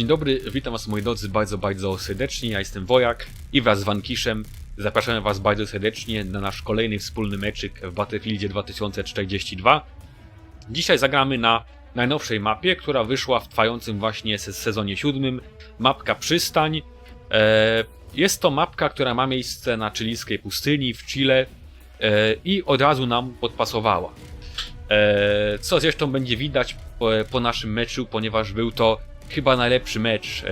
Dzień dobry, witam was moi drodzy bardzo, bardzo serdecznie. Ja jestem Wojak i wraz z Wankiszem zapraszamy was bardzo serdecznie na nasz kolejny wspólny meczyk w Battlefieldzie 2042. Dzisiaj zagramy na najnowszej mapie, która wyszła w trwającym właśnie se- sezonie siódmym. Mapka Przystań. E, Jest to mapka, która ma miejsce na chilijskiej pustyni w Chile e, i od razu nam podpasowała. E, Co zresztą będzie widać po naszym meczu, ponieważ był to chyba najlepszy mecz e,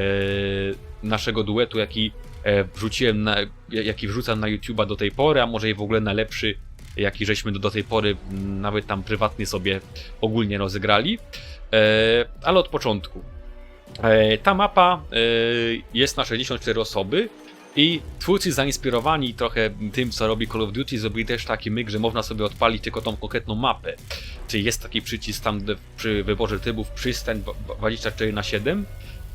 naszego duetu, jaki e, wrzuciłem, na, jaki wrzucam na YouTube'a do tej pory, a może i w ogóle najlepszy, jaki żeśmy do, do tej pory nawet tam prywatnie sobie ogólnie rozegrali. E, ale od początku. Ta mapa jest na 64 osoby i twórcy zainspirowani trochę tym, co robi Call of Duty, zrobili też taki myk, że można sobie odpalić tylko tą konkretną mapę. Czyli jest taki przycisk tam przy wyborze trybów przystań dwa- dwa- 24 na 7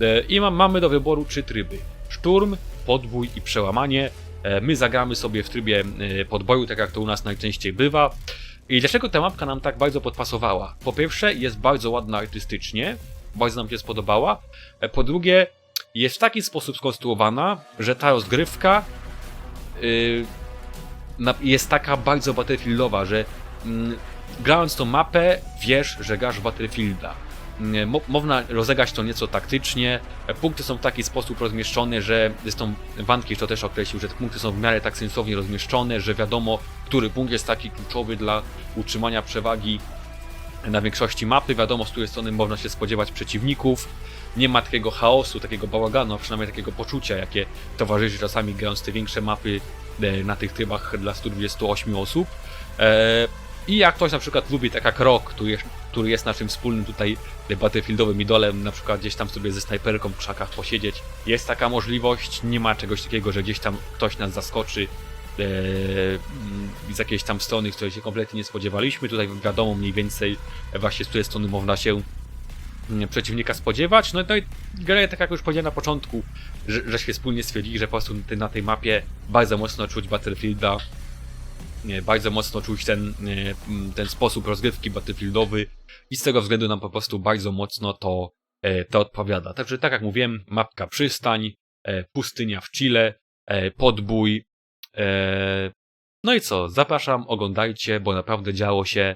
e, i ma, mamy do wyboru trzy tryby. Szturm, podbój i przełamanie. E, My zagramy sobie w trybie e, podboju, tak jak to u nas najczęściej bywa. I dlaczego ta mapka nam tak bardzo podpasowała? Po pierwsze, jest bardzo ładna artystycznie, bardzo nam się spodobała. Po drugie, jest w taki sposób skonstruowana, że ta rozgrywka y, na- jest taka bardzo battlefieldowa, że mm, grając tą mapę, wiesz, że grasz Battlefielda. Mo- Można rozegrać to nieco taktycznie. Punkty są w taki sposób rozmieszczone, że zresztą Wankisz to też określił, że te punkty są w miarę tak sensownie rozmieszczone, że wiadomo, który punkt jest taki kluczowy dla utrzymania przewagi na większości mapy. Wiadomo, z której strony można się spodziewać przeciwników. Nie ma takiego chaosu, takiego bałaganu, a przynajmniej takiego poczucia, jakie towarzyszy czasami grając te większe mapy e, na tych trybach dla 128 osób. E, I jak ktoś na przykład lubi tak jak Rock, który jest, który jest naszym wspólnym tutaj battlefieldowym idolem, na przykład gdzieś tam sobie ze snajperką w krzakach posiedzieć, jest taka możliwość, nie ma czegoś takiego, że gdzieś tam ktoś nas zaskoczy e, z jakiejś tam strony, której się kompletnie nie spodziewaliśmy. Tutaj wiadomo mniej więcej właśnie z której strony można się przeciwnika spodziewać. No, no i gra, tak jak już powiedziałem na początku, że, że się wspólnie stwierdzili, że po prostu na tej mapie bardzo mocno czuć Battlefielda, bardzo mocno czuć ten, nie, m, ten sposób rozgrywki Battlefieldowy i z tego względu nam po prostu bardzo mocno to, e, to odpowiada. Także tak jak mówiłem, mapka przystań, e, pustynia w Chile, e, podbój. No i co, zapraszam, oglądajcie, bo naprawdę działo się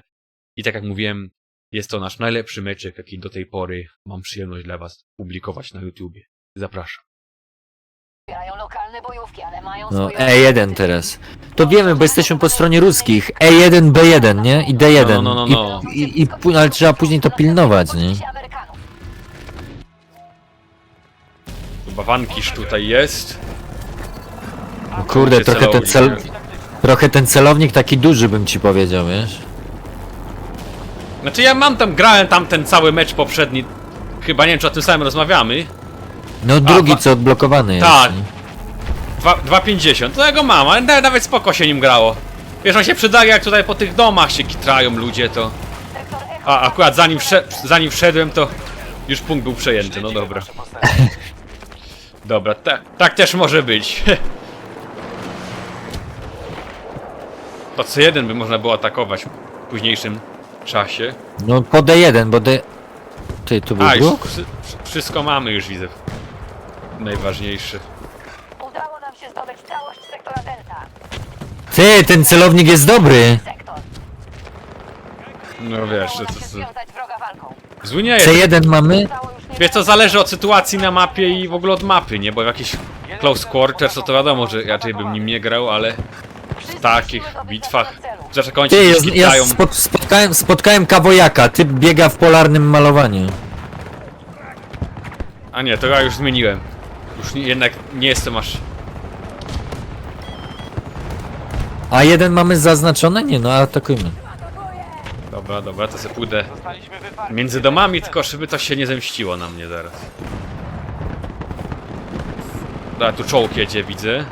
i tak jak mówiłem, jest to nasz najlepszy meczek, jaki do tej pory mam przyjemność dla Was publikować na YouTubie. Zapraszam. Zbierają lokalne bojówki, ale mają No swoją... E1 teraz. To wiemy, bo jesteśmy po stronie ruskich. E1, B1, nie? I D1. No, no, no, no. I, i, i, pu- ale trzeba później to pilnować, nie? Amerykanów. Chyba Wankisz tutaj jest. Kurde, Gdzie trochę ten, cel, celownik? trochę ten celownik taki duży bym ci powiedział, wiesz? Znaczy ja mam tam, grałem tam ten cały mecz poprzedni. Chyba nie wiem, czy o tym samym rozmawiamy. No drugi, co odblokowany jest. Tak. nie? Dwa- 2,50. To ja go mam, ale na- nawet spoko się nim grało. Wiesz, on się przydaje, jak tutaj po tych domach się kitrają ludzie, to... A, akurat zanim, wsze- zanim wszedłem, to już punkt był przejęty, no dobra. Dobra, ta- tak też może być. To C1 by można było atakować w późniejszym czasie. No po D1, bo D... Ty, tu był A, już wszy- wszy- wszystko mamy już, widzę. Najważniejsze. Udało nam się zdobyć całość sektora Delta. Ty, ten celownik jest dobry! Sektor. No wiesz, Udało to, nam się to, to związać wroga walką. zły nie jest. C1 mamy? Już nie Wiesz, to zależy od sytuacji na mapie i w ogóle od mapy, nie? Bo w jakiś close quarters to, to wiadomo, że raczej bym nim nie grał, ale w takich bitwach... Zresztą kończy Ty, się ja, spot, spotkałem, spotkałem kawojaka, typ biega w polarnym malowaniu. A nie, to ja już zmieniłem. Już nie, jednak nie jestem aż... A jeden mamy zaznaczone? Nie, no atakujmy. Dobra, dobra, to sobie pójdę między domami, tylko żeby to się nie zemściło na mnie zaraz. Dobra, tu czołg jedzie, widzę.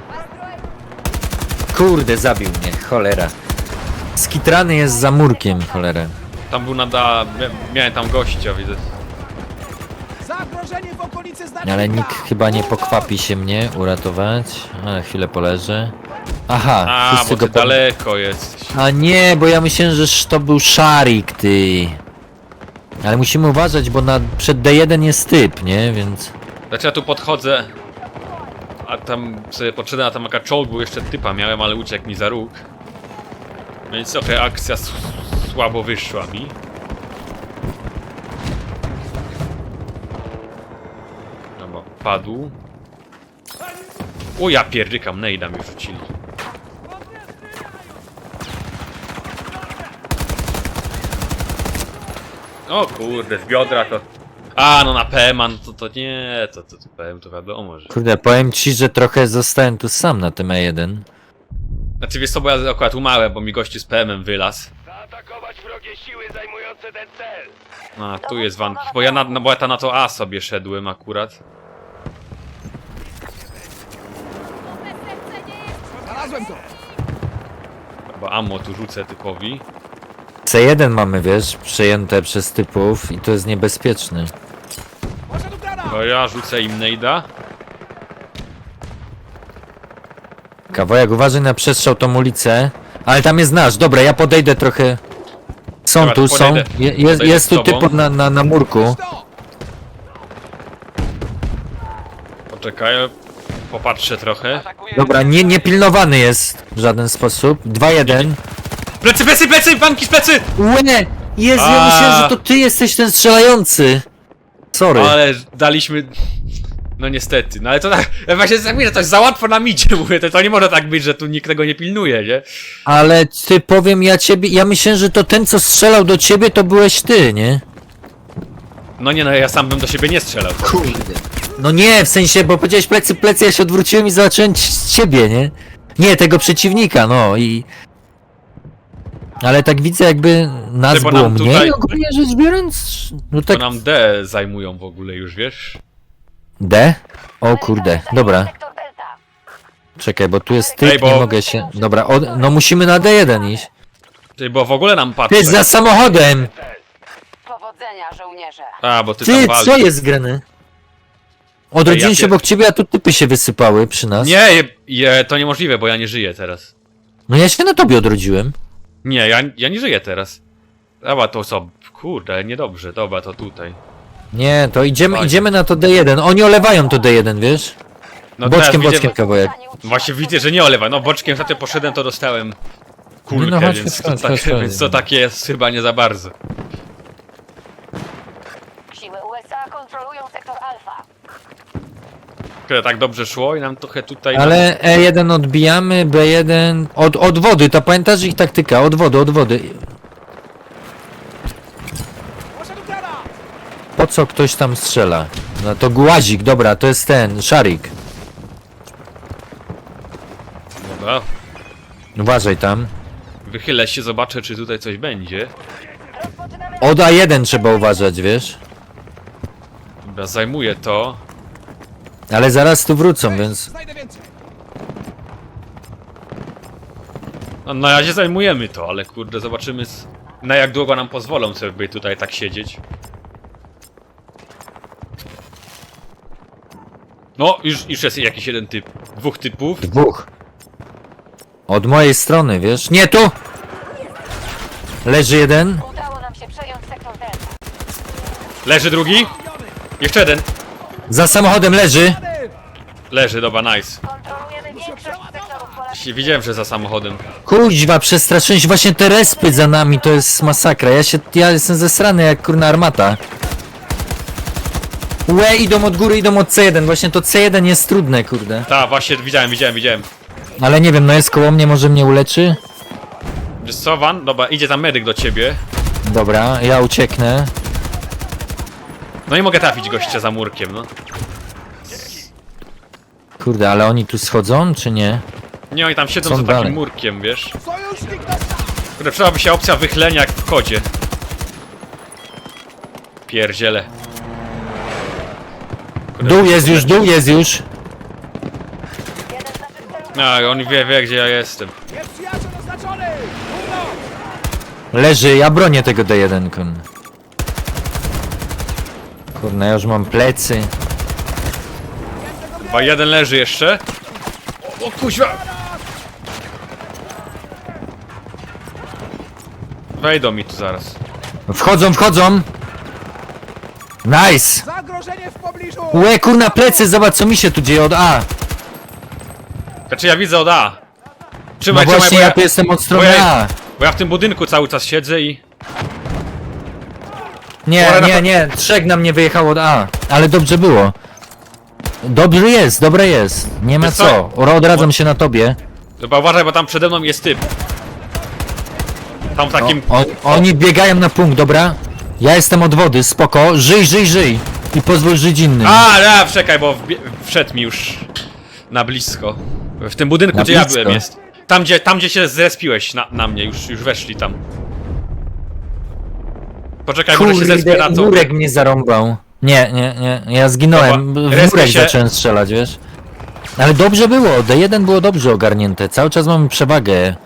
Kurde, zabił mnie, cholera. Skitrany jest za murkiem, cholera. Tam był nada... mia- Miałem tam gościa, widzę. Zagrożenie w okolicy znacznika! Ale nikt chyba nie pokwapi się mnie uratować. A, chwilę poleżę. Aha, A, wszyscy bo go ty po... daleko jesteś. A nie, bo ja myślałem, że to był szarik, ty. Ale musimy uważać, bo na, przed D1 jest typ, nie? Więc... Znaczy ja tu podchodzę, a tam sobie podszedłem, a tam jaka czołg był, jeszcze typa miałem, ale uciekł mi za róg. Więc trochę akcja s- słabo wyszła mi. No bo padł. O ja pierdykam, nejda mi rzucili. O kurde, z biodra to... A, no na no to, to nie, to, to, to PM to wiadomo, że... Kurde, powiem ci, że trochę zostałem tu sam na tym E1. Znaczy wiesz co, bo ja akurat umałem, bo mi gościu z PM-em wylazł. Zaatakować wrogie siły zajmujące ten cel! A, tu jest Van, bo ja na, no, bo ja ta na to A sobie szedłem akurat. Znalazłem to! Bo ammo tu rzucę typowi. C1 mamy, wiesz, przejęte przez typów i to jest niebezpieczne. Poszedł granat! To ja rzucę im nejda. Kawałek, uważaj na przestrzał tą ulicę. Ale tam jest nasz, dobra, ja podejdę trochę. Są Dobra, tu, są. podejdę. Je, jest, Podejdę jest z tu tobą. typ na, na, na murku. Poczekaj, popatrzę trochę. Dobra, nie, nie pilnowany jest w żaden sposób. 2-1. Plecy, plecy, plecy, banki z plecy! Łe! Jest, ja A. myślałem, że to ty jesteś ten strzelający. Sorry. Ale daliśmy... No niestety, no ale to tak, ja właśnie tak mówię, to jest za łatwo nam idzie, mówię, to, to nie może tak być, że tu nikt tego nie pilnuje, nie? Ale ty powiem ja ciebie, ja myślałem, że to ten co strzelał do ciebie to byłeś ty, nie? No nie no, ja sam bym do siebie nie strzelał. Kurde. No nie, w sensie, bo powiedziałeś plecy, plecy, ja się odwróciłem i zobaczyłem ci- ciebie, nie? Nie, tego przeciwnika, no i... Ale tak widzę jakby nas Ty, bo było nam mniej tutaj- ogólnie rzecz biorąc. No To tak... nam D zajmują w ogóle już, wiesz? D? O kurde, dobra. Czekaj, bo tu jest typ, Ej, bo- nie mogę się... Dobra, o, no musimy na D1 iść. Ty, bo w ogóle nam. Ty, za samochodem! Powodzenia, żołnierze. A, bo ty, Ty, tam walczysz. co jest grane? Odrodziłem ja się pier- obok ciebie, a tu typy się wysypały przy nas. Nie, je, je, to niemożliwe, bo ja nie żyję teraz. No ja się na tobie odrodziłem. Nie, ja, ja nie żyję teraz. Dobra, to co? Kurde, niedobrze, dobra, to tutaj. Nie, to idziemy, idziemy na to D1. Oni olewają to D1, wiesz? No boczkiem, teraz boczkiem widzę, kawałek. Właśnie widzę, że nie olewa. No boczkiem ostatnio poszedłem, to dostałem kulkę, Nie, no chodź, więc, chodź, to chodź, tak, chodź, chodź. więc to takie jest chyba nie za bardzo. Siły USA kontrolują sektor Alfa. Które tak dobrze szło i nam trochę tutaj... Ale E1 odbijamy, B1 od, od wody, to pamiętasz ich taktyka? Od wody, od wody. Poszedł granat! Po co ktoś tam strzela? No to głazik, dobra, to jest ten, szarik. Dobra, Uważaj tam. wychylę się, zobaczę, czy tutaj coś będzie. Rozpoczynamy Od A1 trzeba uważać, wiesz? Dobra, zajmuję to. Ale zaraz tu wrócą, więc... Znajdę więcej! No, na razie zajmujemy to, ale kurde, zobaczymy na jak długo nam pozwolą sobie tutaj tak siedzieć. No, już, już jest jakiś jeden typ. Dwóch typów. Dwóch. Od mojej strony, wiesz? Nie, tu! Leży jeden. Udało nam się przejąć sektor Delta. Leży drugi. Jeszcze jeden. Za samochodem leży. Leży, dobra, nice. Kontrolujemy większość sektorów pola. Się- Widziałem, że za samochodem. Kuźwa, przestraszyłem się właśnie te respy za nami, to jest masakra. Ja się, ja jestem zesrany jak kurna armata. Łe, idą od góry, idą od C1. Właśnie to C1 jest trudne, kurde. Ta, właśnie widziałem, widziałem, widziałem. Ale nie wiem, no jest koło mnie, może mnie uleczy? Wiesz co, Van? Dobra, idzie tam medyk do ciebie. Dobra, ja ucieknę. No i mogę trafić gościa za murkiem, no. Kurde, ale oni tu schodzą, czy nie? Nie, oni tam siedzą Są za takim dalej. murkiem, wiesz. Kurde, przydałaby się opcja wychylenia jak w kodzie. Pierdziele. Dół jest już, dół jest już. A, on wie, wie gdzie ja jestem. Oznaczony! Leży, ja bronię tego D1, kun. Kurna, ja już mam plecy. Chyba jeden leży jeszcze. O, o kuźwa! Wejdą mi tu zaraz. Wchodzą, wchodzą! Nice! Zagrożenie w pobliżu! Łe, kurna, plecy, zobacz co mi się tu dzieje od A. Znaczy ja widzę od A. No Trzymaj, trzymaj, właśnie, bo ja ja, tu jestem od bo strony ja- A. bo ja w tym budynku cały czas siedzę i... Nie, na- nie, nie, trzech na mnie wyjechało od A. Ale dobrze było. Dobrze jest, dobre jest. Nie ma Wiesz co. co? Odradzam się na tobie. Chyba uważaj, bo tam przede mną jest typ. Tam w takim... O, oni biegają na punkt, dobra? Ja jestem od wody, spoko. Żyj, żyj, żyj. I pozwól żyć innym. A, ale czekaj, bo wbie- wszedł mi już na blisko. W tym budynku, Na gdzie ja blisko? byłem, jest. Tam, gdzie, tam, gdzie się zrespiłeś na, na mnie, już, już weszli tam. Poczekaj, może się zespie na Kurde, to. murek mnie zarąbał. Nie, nie, nie, ja zginąłem. Dobra, W murek się. zacząłem strzelać, wiesz? Ale dobrze było, D1 było dobrze ogarnięte. Cały czas mamy przewagę.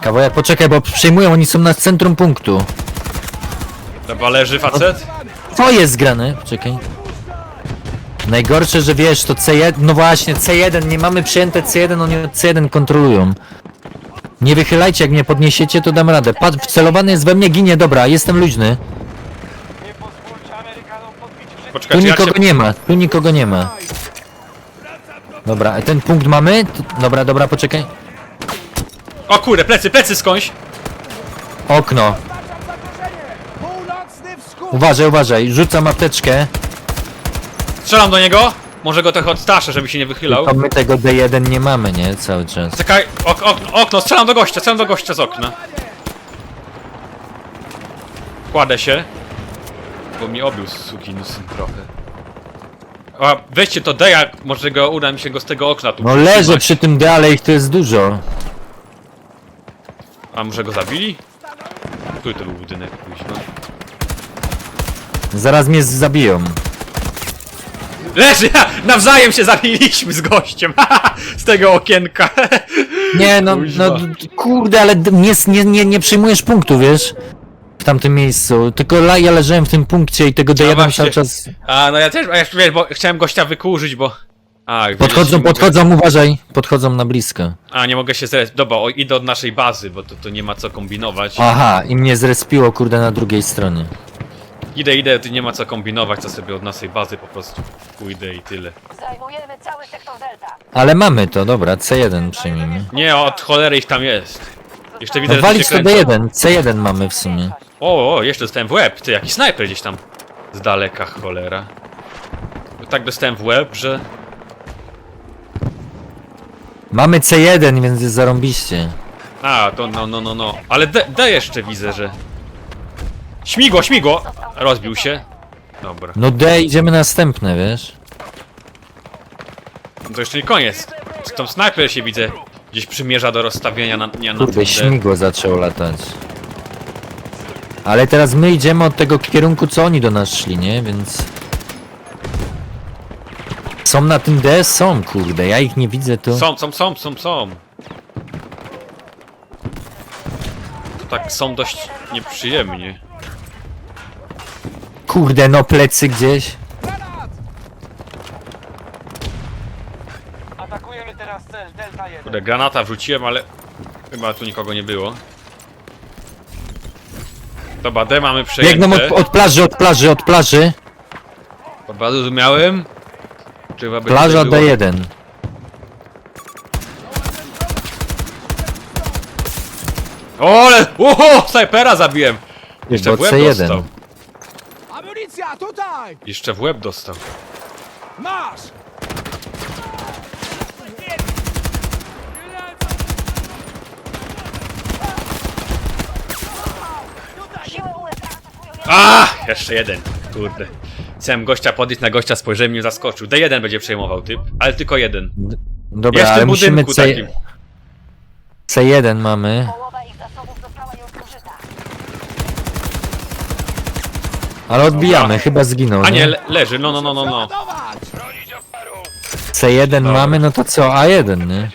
Kawałek, poczekaj, bo przejmują, oni są na centrum punktu. Dobra, leży facet. Co jest grane? Czekaj. Najgorsze, że wiesz, to C1, no właśnie, C1, nie mamy przyjęte C1, oni od C1 kontrolują. Nie wychylajcie, jak mnie podniesiecie, to dam radę. Patrz, wcelowany jest we mnie, ginie, dobra, jestem luźny. Tu Poczekaj, czy ja nikogo cię... nie ma, tu nikogo nie ma. Dobra, a ten punkt mamy? Dobra, dobra, poczekaj. O kurde, plecy, plecy skądś! Okno. Uważaj, uważaj, rzucam apteczkę. Strzelam do niego! Może go trochę odstaszę, żeby się nie wychylał. To my tego D1 nie mamy, nie? Cały czas. Czekaj, ok, okno, okno, strzelam do gościa, strzelam do gościa z okna. Kładę się. Bo mi obił sukinusyn trochę. A weźcie to D, jak może go uda mi się go z tego okna tu No leżę przy tym D, ale ich tu jest dużo. A może go zabili? Który to był budynek? Kuźwa? Zaraz mnie zabiją. Leży! Nawzajem się zabiliśmy z gościem! z tego okienka! Nie, no, Kuźwa. no kurde, ale d- nie, nie, nie, nie przyjmujesz punktu, wiesz? W tamtym miejscu. Tylko la- ja leżałem w tym punkcie i tego D1 właśnie. cały czas... A no ja też, a ja wiesz, bo chciałem gościa wykurzyć, bo... A, wiesz, Podchodzą, mogę- podchodzą, uważaj. Podchodzą na blisko. A, nie mogę się zres... Dobra, o, idę od naszej bazy, bo to, to nie ma co kombinować. Aha, i mnie zrespiło, kurde, na drugiej stronie. Idę, idę, tu nie ma co kombinować, to sobie od naszej bazy po prostu pójdę i tyle. Zajmujemy cały sektor Delta. Ale mamy to, dobra, C1 przyjmijmy. Nie, od cholery ich tam jest. Jeszcze widzę, No że walić się to kręcą. D1, C1 mamy w sumie. O, o, jeszcze dostałem w łeb, ty, jaki snajper gdzieś tam z daleka, cholera. Tak dostałem w łeb, że... Mamy C1, więc jest zarąbiście. A, to no, no, no, no. Ale D, D jeszcze widzę, że... Śmigło, śmigło! Rozbił się. Dobra. No D, idziemy następne, wiesz? No to jeszcze nie koniec. Tam snajper się widzę. Gdzieś przymierza do rozstawienia na, nie, na Kurde, tym D. śmigło zaczęło latać. Ale teraz my idziemy od tego kierunku, co oni do nas szli, nie? Więc... Są na tym D? Są, kurde, ja ich nie widzę tu. Są, są, są, są, są. To tak są dość nieprzyjemnie. Kurde, no plecy gdzieś. Atakujemy teraz cel Delta 1. Kurde, granata wrzuciłem, ale chyba tu nikogo nie było. Dobra, D mamy Biegną przejęte. od, od plaży, od plaży, od plaży. Chyba zrozumiałem. Czy chyba by Plaża tutaj było- D1. O, ale... Oho! Snajpera zabiłem! Jeszcze Bo w łeb C1. dostał. Amunicja, tutaj! Jeszcze w łeb dostał. Masz! Siły USA atakują A, Jeszcze jeden. Kurde. Chciałem gościa podnieść na gościa, spojrzałem mnie zaskoczył. D1 będzie przejmował typ, ale tylko jeden. Dobra, w ale musimy budynku C... takim. C1 mamy. Ale odbijamy, chyba zginął. A nie, nie? le leży, no, no, no, no, no. Przeładować! C1 Dobra. mamy, no to co? A1, nie?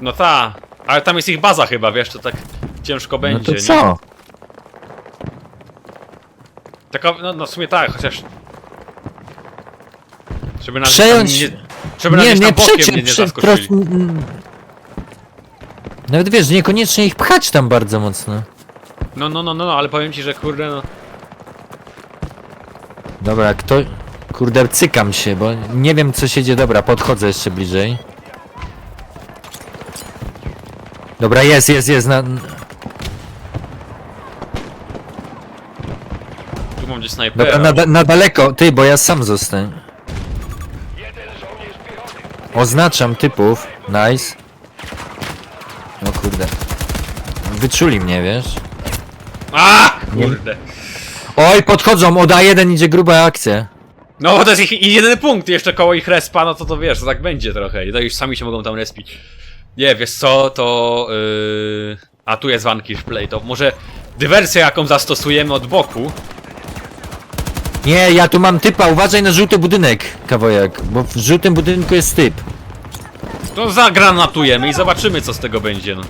No ta, ale tam jest ich baza chyba, wiesz, to tak ciężko No będzie, to nie? co? Taka, no, no w sumie tak, chociaż... Żeby nas Przejąć- tam nie... Żeby nas Nie, gdzieś nie tam bokiem przecie, nie, nie zaskoczyli. mm. Nawet wiesz, niekoniecznie ich pchać tam bardzo mocno. No, no, no, no, no, ale powiem ci, że kurde, no... Dobra, kto... Kurde, cykam się, bo nie wiem co się dzieje. Dobra, podchodzę jeszcze bliżej. Dobra, jest, jest, jest. Na... Tu mam gdzieś snajpera. Dobra, na, da- na daleko. Ty, bo ja sam zostanę. Oznaczam typów. Nice. O kurde. Wyczuli mnie, wiesz? A! Kurde. Oj, podchodzą, od A1 idzie gruba akcja. No to jest ich, ich jedyny punkt jeszcze koło ich respa, no to to wiesz, to tak będzie trochę. I to już sami się mogą tam respić. Nie, wiesz co, to... Yy... A tu jest Vanquish Play, to może dywersję jaką zastosujemy od boku. Nie, ja tu mam typa, uważaj na żółty budynek, kawojak, bo w żółtym budynku jest typ. To zagranatujemy i zobaczymy co z tego będzie, no.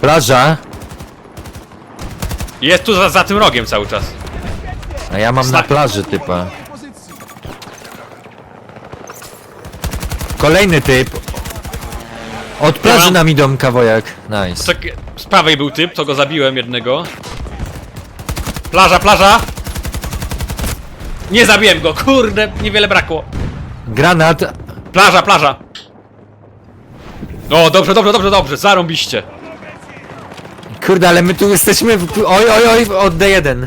Plaża, Jest tu za, za tym rogiem cały czas. A ja mam na plaży typa. Kolejny typ. Od plaży nam idą kawojak. Nice. Tak, z prawej był typ, to go zabiłem jednego. Plaża, plaża! Nie zabiłem go, kurde, niewiele brakło. Granat. Plaża, plaża! O, dobrze, dobrze, dobrze, dobrze, zarąbiście. Kurde, ale my tu jesteśmy. W... Oj, oj, oj, od D1.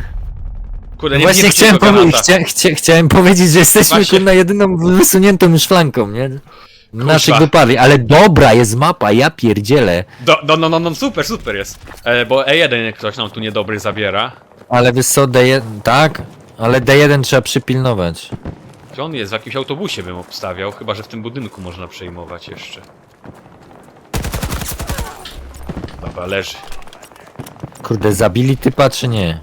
Kurde, nie Właśnie nie chciałem, tego powie- granata. chcia chcia chciałem powiedzieć, że jesteśmy Właśnie. kurna jedyną wysuniętą już flanką, nie? Naszych Kurwa. wypadli, ale dobra jest mapa, ja pierdzielę. Do, do, no, no, no, super, super jest. E, bo E1 ktoś nam tu niedobry zabiera. Ale wiesz co, D1, tak? Ale D1 trzeba przypilnować. Gdzie on jest? W jakimś autobusie bym obstawiał, chyba że w tym budynku można przejmować jeszcze. Dobra, leży. Kurde, zabili typa czy nie?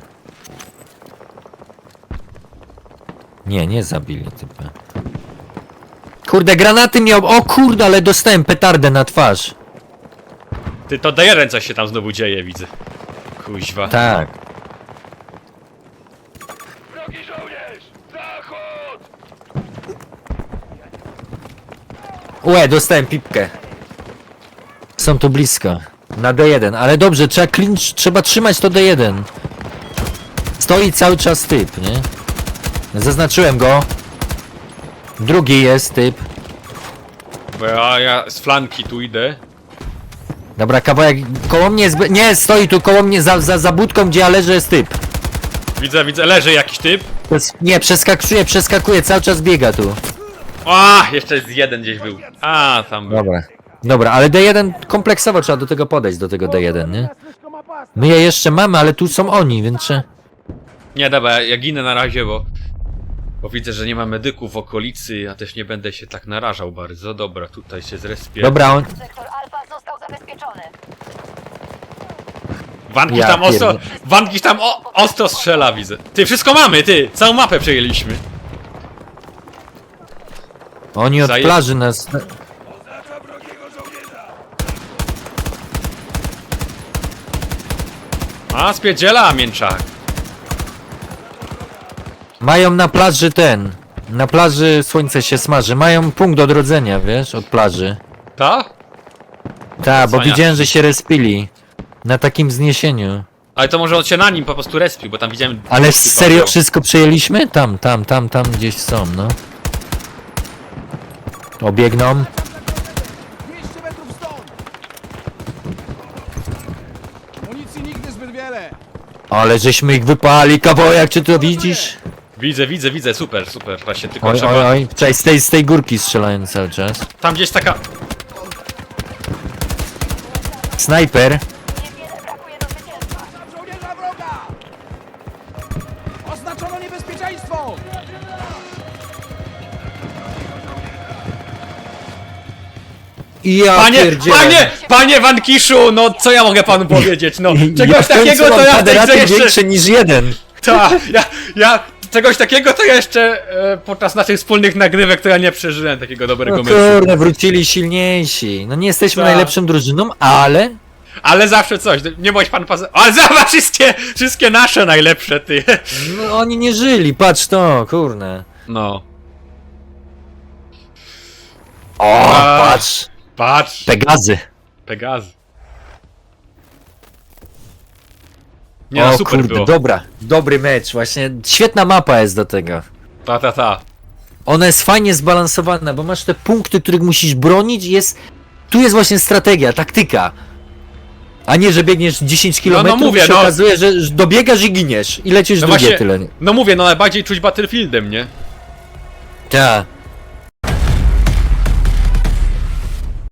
Nie, nie zabili typa. Kurde, granaty miał. O kurde, ale dostałem petardę na twarz. Ty, to D1 coś się tam znowu dzieje, widzę. Kuźwa. Tak. Łe, dostałem pipkę. Są tu blisko. Na D1, ale dobrze, trzeba clinch, trzeba trzymać to D1. Stoi cały czas typ, nie? Zaznaczyłem go. Drugi jest typ. Bo ja, ja z flanki tu idę. Dobra, kawałek koło mnie jest... Nie, stoi tu koło mnie za, za, za budką, gdzie ja leżę jest typ. Widzę, widzę, leży jakiś typ. Przes- Nie, przeskakuje, przeskakuje, cały czas biega tu. A, jeszcze jest jeden gdzieś był. A, tam był. Dobra. Dobra, ale D1 kompleksowo trzeba do tego podejść, do tego D1, nie? My je jeszcze mamy, ale tu są oni, więc. Nie, dobra, ja, ja ginę na razie, bo... Bo widzę, że nie ma medyków w okolicy, ja też nie będę się tak narażał bardzo. Dobra, tutaj się zrespię. Dobra, on... Sektor Alfa został zabezpieczony. Wankisz Ja tam ostro... pierdolę. Wankisz tam o, ostro strzela, widzę. Ty, wszystko mamy, ty! Całą mapę przejęliśmy. Oni od Zaje- plaży nas... A, spierdziela mięczak. Mają na plaży ten... Na plaży słońce się smaży. Mają punkt odrodzenia, wiesz, od plaży. Ta? Tak, bo widziałem, że się respili. Na takim wzniesieniu. Ale to może on się na nim po prostu respił, bo tam widziałem... Ale serio wszystko przejęliśmy? Tam, tam, tam, tam gdzieś są, no. Obiegną. 200 metrów stąd. Municji nigdy zbyt wiele. Ale żeśmy ich wypali, kawałek, czy to widzisz? Widzę, widzę, widzę, super, super. Właśnie tylko Oj, trzeba... oj, oj. Czekaj, z tej, z tej górki strzelają cały czas. Tam gdzieś taka... Snajper. Niewiele brakuje do zwycięstwa. Żołnierza wroga. Oznaczono niebezpieczeństwo. I ja Panie, pierdzielę. panie, panie Wankiszu, no co ja mogę panu powiedzieć, no. Czegoś ja w końcu takiego mam to ja kwadraty jeszcze... jeszcze większe niż jeden. ta, ja, ja, czegoś takiego to ja jeszcze e, podczas naszych wspólnych nagrywek to ja nie przeżyłem takiego dobrego No meczu. kurde, wrócili silniejsi. No nie jesteśmy Tak. najlepszą drużyną, ale... Ale zawsze coś, nie bądź pan pas... Ale zobacz, wszystkie, wszystkie nasze najlepsze, ty. No, oni nie żyli, patrz to, kurde. No. O, A. patrz. Patrz, Pegazy. Pegazy. Nie no, o super kurde, było. dobra. Dobry mecz, właśnie. Świetna mapa jest do tego. Ta, ta, ta. Ona jest fajnie zbalansowana, bo masz te punkty, których musisz bronić i jest... Tu jest właśnie strategia, taktyka. A nie, że biegniesz 10 km no mówię, i się no. okazuje, że dobiegasz i giniesz. I lecisz No drugie właśnie, tyle. no mówię, no ale bardziej czuć Battlefieldem, nie? Tak.